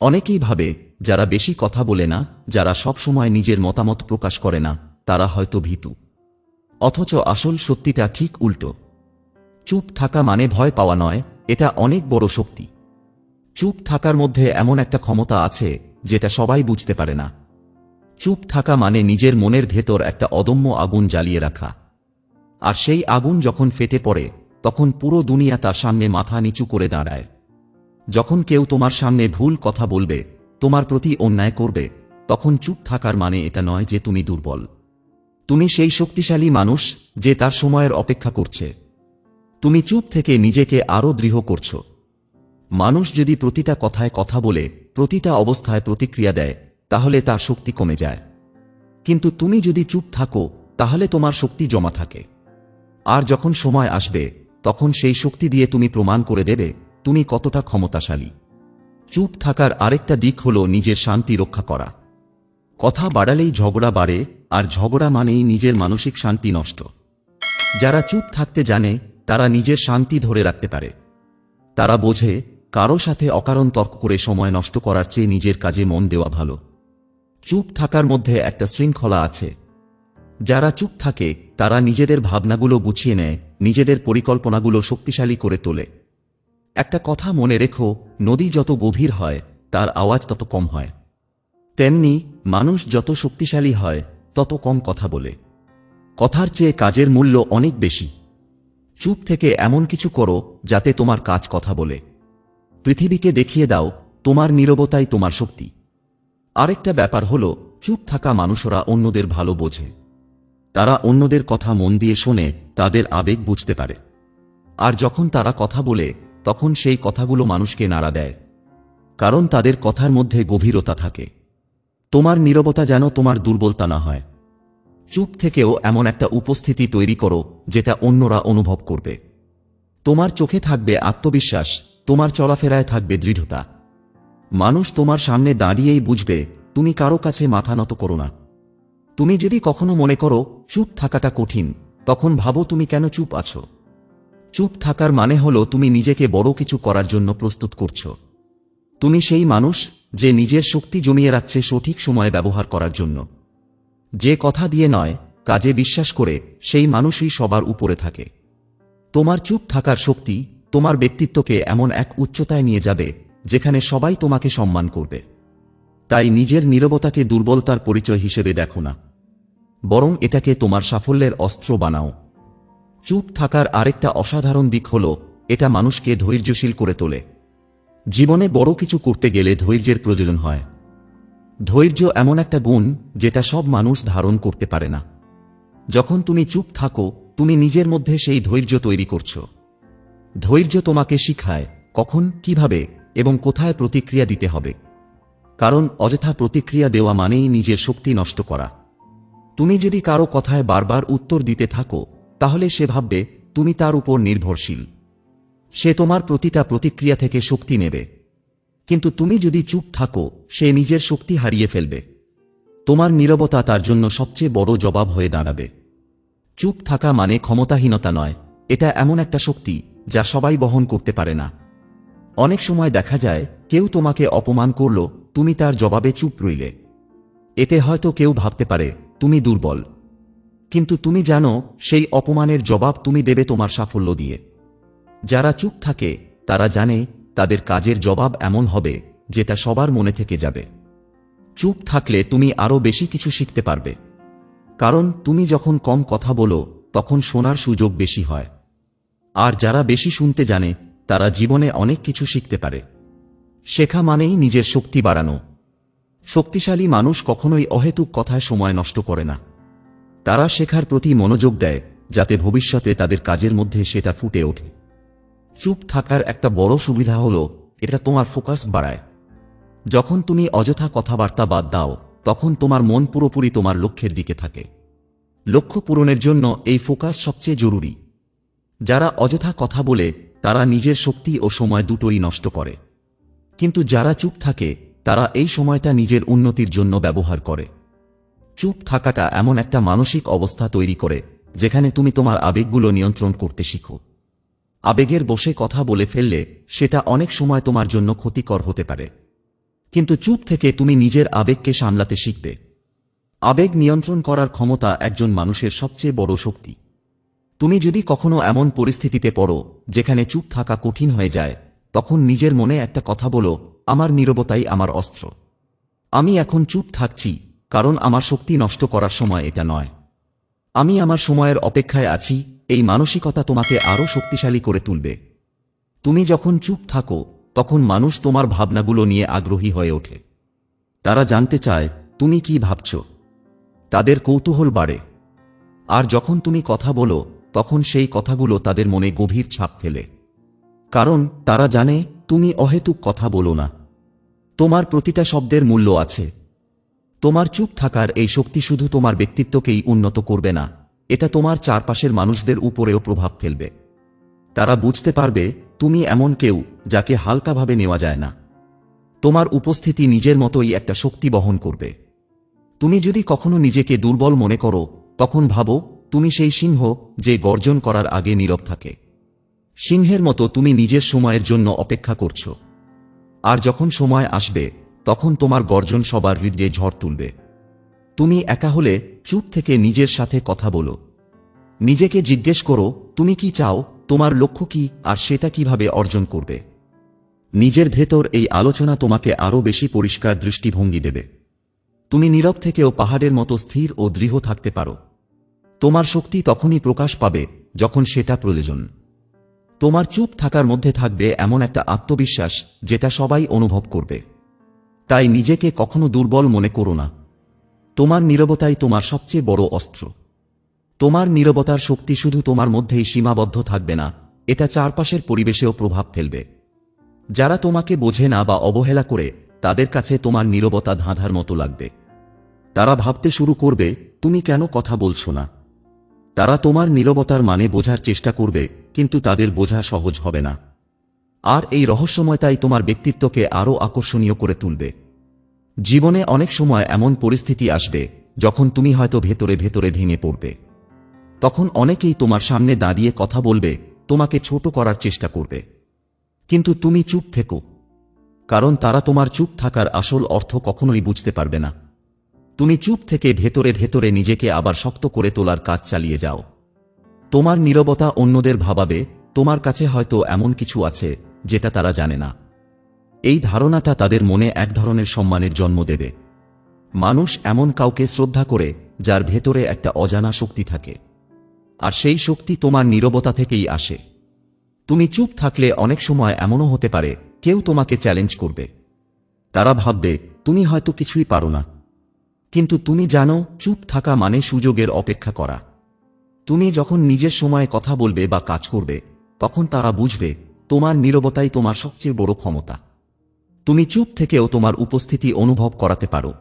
অনেকেই ভাবে, যারা বেশি কথা বলে না, যারা সব সময় নিজের মতামত প্রকাশ করে না, তারা হয়তো ভীতু। অথচ আসল সত্যিটা ঠিক উল্টো। চুপ থাকা মানে ভয় পাওয়া নয়, এটা অনেক বড় শক্তি। চুপ থাকার মধ্যে এমন একটা ক্ষমতা আছে, যেটা সবাই বুঝতে পারে না। চুপ থাকা মানে নিজের মনের ভেতর একটা অদম্য আগুন জ্বালিয়ে রাখা। আর সেই আগুন যখন ফেটে পড়ে, তখন পুরো দুনিয়া তার সামনে মাথা নিচু করে দাঁড়ায়। যখন কেউ তোমার সামনে ভুল কথা বলবে, তোমার প্রতি অন্যায় করবে, তখন চুপ থাকার মানে এটা নয় যে তুমি দুর্বল। তুমি সেই শক্তিশালী মানুষ যে তার সময়ের অপেক্ষা করছে। তুমি চুপ থেকে নিজেকে আরও দৃঢ় করছ। মানুষ যদি প্রতিটা কথায় কথা বলে, প্রতিটা অবস্থায় প্রতিক্রিয়া দেয়, তাহলে তার শক্তি কমে যায়। কিন্তু তুমি যদি চুপ থাকো, তাহলে তোমার শক্তি জমা থাকে। আর যখন সময় আসবে, তখন সেই শক্তি দিয়ে তুমি প্রমাণ করে দেবে তুমি কতটা ক্ষমতাশালী? চুপ থাকার আরেকটা দিক হল নিজের শান্তি রক্ষা করা। কথা বাড়ালেই ঝগড়া বাড়ে, আর ঝগড়া মানেই নিজের মানসিক শান্তি নষ্ট। যারা চুপ থাকতে জানে, তারা নিজের শান্তি ধরে রাখতে পারে। তারা বোঝে, কারও সাথে অকারণ তর্ক করে সময় নষ্ট করার চেয়ে নিজের কাজে মন দেওয়া ভালো। চুপ থাকার মধ্যে একটা শৃঙ্খলা আছে। যারা চুপ থাকে, তারা নিজেদের ভাবনাগুলো গুছিয়ে নেয়, নিজেদের পরিকল্পনাগুলো শক্তিশালী করে তোলে। একটা কথা মনে রেখো, নদী যত গভীর হয়, তার আওয়াজ তত কম হয়। তেমনি মানুষ যত শক্তিশালী হয়, তত কম কথা বলে। কথার চেয়ে কাজের মূল্য অনেক বেশি। চুপ থেকে এমন কিছু করো, যাতে তোমার কাজ কথা বলে। পৃথিবীকে দেখিয়ে দাও, তোমার নীরবতাই তোমার শক্তি। আরেকটা ব্যাপার হল, চুপ থাকা মানুষরা অন্যদের ভালো বোঝে। তারা অন্যদের কথা মন দিয়ে শোনে, তাদের আবেগ বুঝতে পারে। আর যখন তারা কথা বলে তখন সেই কথাগুলো মানুষকে নাড়া দেয়, কারণ তাদের কথার মধ্যে গভীরতা থাকে। তোমার নীরবতা যেন তোমার দুর্বলতা না হয়। চুপ থেকেও এমন একটা উপস্থিতি তৈরি করো, যেটা অন্যরা অনুভব করবে। তোমার চোখে থাকবে আত্মবিশ্বাস, তোমার চলাফেরায় থাকবে দৃঢ়তা। মানুষ তোমার সামনে দাঁড়িয়েই বুঝবে, তুমি কারও কাছে মাথা নত করো না। তুমি যদি কখনো মনে করো, চুপ থাকাটা কঠিন তখন ভাবো তুমি কেন চুপ আছো। চুপ থাকার মানে হলো তুমি নিজেকে বড় কিছু করার জন্য প্রস্তুত করছ। তুমি সেই মানুষ যে নিজের শক্তি জমিয়ে রাখছে সঠিক সময়ে ব্যবহার করার জন্য। যে কথা দিয়ে নয়, কাজে বিশ্বাস করে সেই মানুষই সবার উপরে থাকে। তোমার চুপ থাকার শক্তি তোমার ব্যক্তিত্বকে এমন এক উচ্চতায় নিয়ে যাবে যেখানে সবাই তোমাকে সম্মান করবে। তাই নিজের নীরবতাকে দুর্বলতার পরিচয় হিসেবে দেখো না। বরং এটাকে তোমার সাফল্যের অস্ত্র বানাও। চুপ থাকার আরেকটা অসাধারণ দিক হল, এটা মানুষকে ধৈর্যশীল করে তোলে। জীবনে বড় কিছু করতে গেলে ধৈর্যের প্রয়োজন হয়। ধৈর্য এমন একটা গুণ যেটা সব মানুষ ধারণ করতে পারে না। যখন তুমি চুপ থাকো, তুমি নিজের মধ্যে সেই ধৈর্য তৈরি করছ। ধৈর্য তোমাকে শিখায় কখন, কীভাবে এবং কোথায় প্রতিক্রিয়া দিতে হবে। কারণ অযথা প্রতিক্রিয়া দেওয়া মানেই নিজের শক্তি নষ্ট করা। তুমি যদি কারও কথায় বারবার উত্তর দিতে থাকো তাহলে সে ভাববে, তুমি তার উপর নির্ভরশীল। সে তোমার প্রতিটা প্রতিক্রিয়া থেকে শক্তি নেবে। কিন্তু তুমি যদি চুপ থাকো, সে নিজের শক্তি হারিয়ে ফেলবে। তোমার নীরবতা তার জন্য সবচেয়ে বড় জবাব হয়ে দাঁড়াবে। চুপ থাকা মানে ক্ষমতাহীনতা নয়, এটা এমন একটা শক্তি যা সবাই বহন করতে পারে না। অনেক সময় দেখা যায়, কেউ তোমাকে অপমান করল, তুমি তার জবাবে চুপ রইলে। এতে হয়তো কেউ ভাবতে পারে, তুমি দুর্বল। কিন্তু তুমি জানো, সেই অপমানের জবাব তুমি দেবে তোমার সাফল্য দিয়ে। যারা চুপ থাকে, তারা জানে তাদের কাজের জবাব এমন হবে, যেটা সবার মনে থেকে যাবে। চুপ থাকলে তুমি আরও বেশি কিছু শিখতে পারবে। কারণ তুমি যখন কম কথা বলো, তখন শোনার সুযোগ বেশি হয়। আর যারা বেশি শুনতে জানে, তারা জীবনে অনেক কিছু শিখতে পারে। শেখা মানেই নিজের শক্তি বাড়ানো। শক্তিশালী মানুষ কখনোই অহেতুক কথায় সময় নষ্ট করে না। তারা শেখার প্রতি মনোযোগ দেয়, যাতে ভবিষ্যতে তাদের কাজের মধ্যে সেটা ফুটে ওঠে। চুপ থাকার একটা বড় সুবিধা হল, এটা তোমার ফোকাস বাড়ায়। যখন তুমি অযথা কথাবার্তা বাদ দাও, তখন তোমার মন পুরোপুরি তোমার লক্ষ্যের দিকে থাকে। লক্ষ্য পূরণের জন্য এই ফোকাস সবচেয়ে জরুরি। যারা অযথা কথা বলে, তারা নিজের শক্তি ও সময় দুটোই নষ্ট করে। কিন্তু যারা চুপ থাকে, তারা এই সময়টা নিজের উন্নতির জন্য ব্যবহার করে। চুপ থাকাটা এমন একটা মানসিক অবস্থা তৈরি করে, যেখানে তুমি তোমার আবেগগুলো নিয়ন্ত্রণ করতে শিখো। আবেগের বসে কথা বলে ফেললে সেটা অনেক সময় তোমার জন্য ক্ষতিকর হতে পারে। কিন্তু চুপ থেকে তুমি নিজের আবেগকে সামলাতে শিখবে। আবেগ নিয়ন্ত্রণ করার ক্ষমতা একজন মানুষের সবচেয়ে বড় শক্তি। তুমি যদি কখনো এমন পরিস্থিতিতে পড়ো, যেখানে চুপ থাকা কঠিন হয়ে যায়, তখন নিজের মনে একটা কথা বলো, আমার নীরবতাই আমার অস্ত্র। আমি এখন চুপ থাকছি কারণ আমার শক্তি নষ্ট করার সময় এটা নয়। আমি আমার সময়ের অপেক্ষায় আছি, এই মানসিকতা তোমাকে আরও শক্তিশালী করে তুলবে। তুমি যখন চুপ থাকো, তখন মানুষ তোমার ভাবনাগুলো নিয়ে আগ্রহী হয়ে ওঠে। তারা জানতে চায়, তুমি কি ভাবছ? তাদের কৌতূহল বাড়ে। আর যখন তুমি কথা বলো, তখন সেই কথাগুলো তাদের মনে গভীর ছাপ ফেলে। কারণ তারা জানে, তুমি অহেতুক কথা বলো না। তোমার প্রতিটা শব্দের মূল্য আছে। তোমার চুপ থাকার এই শক্তি শুধু তোমার ব্যক্তিত্বকেই উন্নত করবে না, এটা তোমার চারপাশের মানুষদের উপরেও প্রভাব ফেলবে। তারা বুঝতে পারবে, তুমি এমন কেউ যাকে হালকাভাবে নেওয়া যায় না। তোমার উপস্থিতি নিজের মতোই একটা শক্তি বহন করবে। তুমি যদি কখনো নিজেকে দুর্বল মনে করো, তখন ভাবো, তুমি সেই সিংহ যে গর্জন করার আগে নীরব থাকে। সিংহের মতো তুমি নিজের সময়ের জন্য অপেক্ষা করছ। আর যখন সময় আসবে তখন তোমার গর্জন সবার হৃদয়ে ঝড় তুলবে। তুমি একা হলে চুপ থেকে নিজের সাথে কথা বলো। নিজেকে জিজ্ঞেস করো, তুমি কি চাও, তোমার লক্ষ্য কি, আর সেটা কীভাবে অর্জন করবে। নিজের ভেতর এই আলোচনা তোমাকে আরও বেশি পরিষ্কার দৃষ্টিভঙ্গি দেবে। তুমি নীরব থেকেও পাহাড়ের মতো স্থির ও দৃঢ় থাকতে পারো। তোমার শক্তি তখনই প্রকাশ পাবে যখন সেটা প্রয়োজন। তোমার চুপ থাকার মধ্যে থাকবে এমন একটা আত্মবিশ্বাস যেটা সবাই অনুভব করবে। তাই নিজেকে কখনো দুর্বল মনে করো না। তোমার নীরবতাই তোমার সবচেয়ে বড় অস্ত্র। তোমার নীরবতার শক্তি শুধু তোমার মধ্যেই সীমাবদ্ধ থাকবে না, এটা চারপাশের পরিবেশেও প্রভাব ফেলবে। যারা তোমাকে বোঝে না বা অবহেলা করে, তাদের কাছে তোমার নীরবতা ধাঁধার মতো লাগবে। তারা ভাবতে শুরু করবে, তুমি কেন কথা বলছো না? তারা তোমার নীরবতার মানে বোঝার চেষ্টা করবে, কিন্তু তাদের বোঝা সহজ হবে না। আর এই রহস্যময়তাই তোমার ব্যক্তিত্বকে আরও আকর্ষণীয় করে তুলবে। জীবনে অনেক সময় এমন পরিস্থিতি আসবে, যখন তুমি হয়তো ভেতরে ভেতরে ভেঙে পড়বে। তখন অনেকেই তোমার সামনে দাঁড়িয়ে কথা বলবে, তোমাকে ছোট করার চেষ্টা করবে। কিন্তু তুমি চুপ থেকো, কারণ তারা তোমার চুপ থাকার আসল অর্থ কখনোই বুঝতে পারবে না। তুমি চুপ থেকে ভেতরে ভেতরে নিজেকে আবার শক্ত করে তোলার কাজ চালিয়ে যাও। তোমার নীরবতা অন্যদের ভাবাবে, তোমার কাছে হয়তো এমন কিছু আছে যেটা তারা জানে না। এই ধারণাটা তাদের মনে এক ধরনের সম্মানের জন্ম দেবে। মানুষ এমন কাউকে শ্রদ্ধা করে, যার ভেতরে একটা অজানা শক্তি থাকে। আর সেই শক্তি তোমার নীরবতা থেকেই আসে। তুমি চুপ থাকলে অনেক সময় এমনও হতে পারে, কেউ তোমাকে চ্যালেঞ্জ করবে। তারা ভাববে, তুমি হয়তো কিছুই পারো না। কিন্তু তুমি জানো, চুপ থাকা মানে সুযোগের অপেক্ষা করা। তুমি যখন নিজের সময়ে কথা বলবে বা কাজ করবে, তখন তারা বুঝবে তোমার নীরবতাই তোমার সবচেয়ে বড় ক্ষমতা। তুমি চুপ থেকেও তোমার উপস্থিতি অনুভব করাতে পারো।